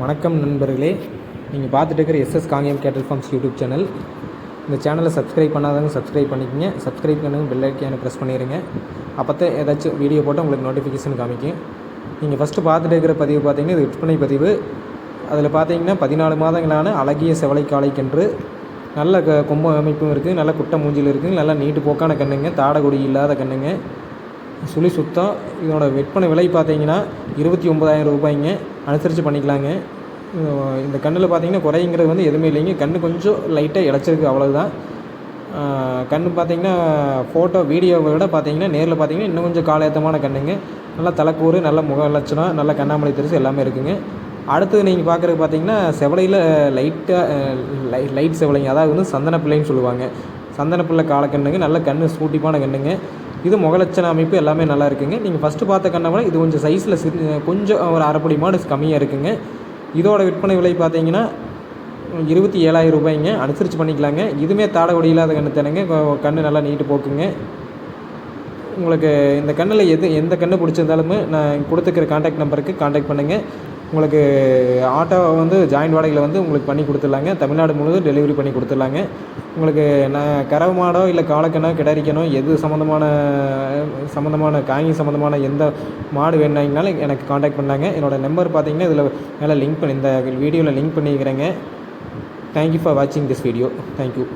வணக்கம் நண்பர்களே. நீங்கள் பார்த்துட்டு இருக்கிற எஸ்எஸ் காங்கேயம் கேட்டல் ஃபார்ம்ஸ் யூடியூப் சேனல். இந்த சேனலை சப்ஸ்கிரைப் பண்ணாதவங்க சப்ஸ்கிரைப் பண்ணிக்கங்க. சப்ஸ்கிரைப் பண்ணுங்க பெல் ஐக்கானை ப்ரெஸ் பண்ணிடுங்க அப்போ தான் ஏதாச்சும் வீடியோ போட்டால் உங்களுக்கு நோட்டிஃபிகேஷன் காமிக்கும். நீங்கள் ஃபஸ்ட்டு பார்த்துட்டு இருக்கிற பதிவு பார்த்தீங்கன்னா இது விற்பனை பதிவு. அதில் பார்த்தீங்கன்னா பதினாலு மாதங்களான அழகிய செவலை காளைக்கன்று நல்ல க கொம்பு அமைப்பும் இருக்குது நல்ல குட்டை மூஞ்சில் இருக்குது நல்லா நீட்டு போக்கான கண்ணுங்க தாடகுடி இல்லாத கண்ணுங்க. சுழி சுத்தம் இதனோட விற்பனை விலை பார்த்தீங்கன்னா இருபத்தி ஒம்பதாயிரம் ரூபாய்ங்க. அனுசரித்து பண்ணிக்கலாங்க. இந்த கண்ணில் பார்த்தீங்கன்னா குறைங்கிறது வந்து எதுவுமே இல்லைங்க. கண் கொஞ்சம் லைட்டாக இழைச்சிருக்கு அவ்வளோதான் கண் பார்த்தீங்கன்னா ஃபோட்டோ வீடியோவை விட பார்த்தீங்கன்னா நேரில் பார்த்தீங்கன்னா இன்னும் கொஞ்சம் காலயத்தமான கண்ணுங்க. நல்லா தலைக்கூறு நல்ல முக லட்சணம் நல்ல கண்ணாமலை தெரிசு எல்லாமே இருக்குங்க. அடுத்தது நீங்கள் பார்க்குறது பார்த்தீங்கன்னா செவலையில் லைட்டாக லை லைட் செவலைங்க அதாவது வந்து சந்தன பிள்ளைன்னு சொல்லுவாங்க. சந்தன பிள்ளை காலக்கண்ணுங்க. நல்ல கண்ணு சூட்டிப்பான கண்ணுங்க. இது முகலட்சண அமைப்பு எல்லாமே நல்லா இருக்குங்க. நீங்கள் ஃபஸ்ட்டு பார்த்த கண்ணை விட இது கொஞ்சம் சைஸில் கொஞ்சம் ஒரு அரைப்படி மாடு கம்மியாக இருக்குங்க. இதோட விற்பனை விலை பார்த்தீங்கன்னா இருபத்தி ஏழாயிரம் ரூபாய்ங்க. அனுசரித்து பண்ணிக்கலாங்க. இதுவுமே தாடகொடி இல்லாத கண்ணு தானுங்க. கண்ணு நல்லா நீட்டு போக்குங்க. உங்களுக்கு இந்த கண்ணில் எது எந்த கண்ணு பிடிச்சிருந்தாலுமே நான் கொடுத்துக்கிற காண்டாக்ட் நம்பருக்கு காண்டாக்ட் பண்ணுங்கள் உங்களுக்கு ஆட்டோ வந்து ஜாயின்ட் வாடகையில் வந்து உங்களுக்கு பண்ணி கொடுத்துட்லாங்க. தமிழ்நாடு முழுவதும் டெலிவரி பண்ணி கொடுத்துட்லாங்க. உங்களுக்கு நான் கறவை மாடோ இல்லை காலக்கணோ கிடாரிக்கணோ எது சம்மந்தமான சம்மந்தமான காங்கி சம்மந்தமான எந்த மாடு வேணுனாலும் எனக்கு காண்டாக்ட் பண்ணாங்க. என்னோடய நம்பர் பார்த்தீங்கன்னா இதில் மேலே லிங்க் பண்ணி இந்த வீடியோவில் லிங்க் பண்ணிக்கிறேங்க. தேங்க்யூ ஃபார் வாட்சிங் திஸ் வீடியோ தேங்க்யூ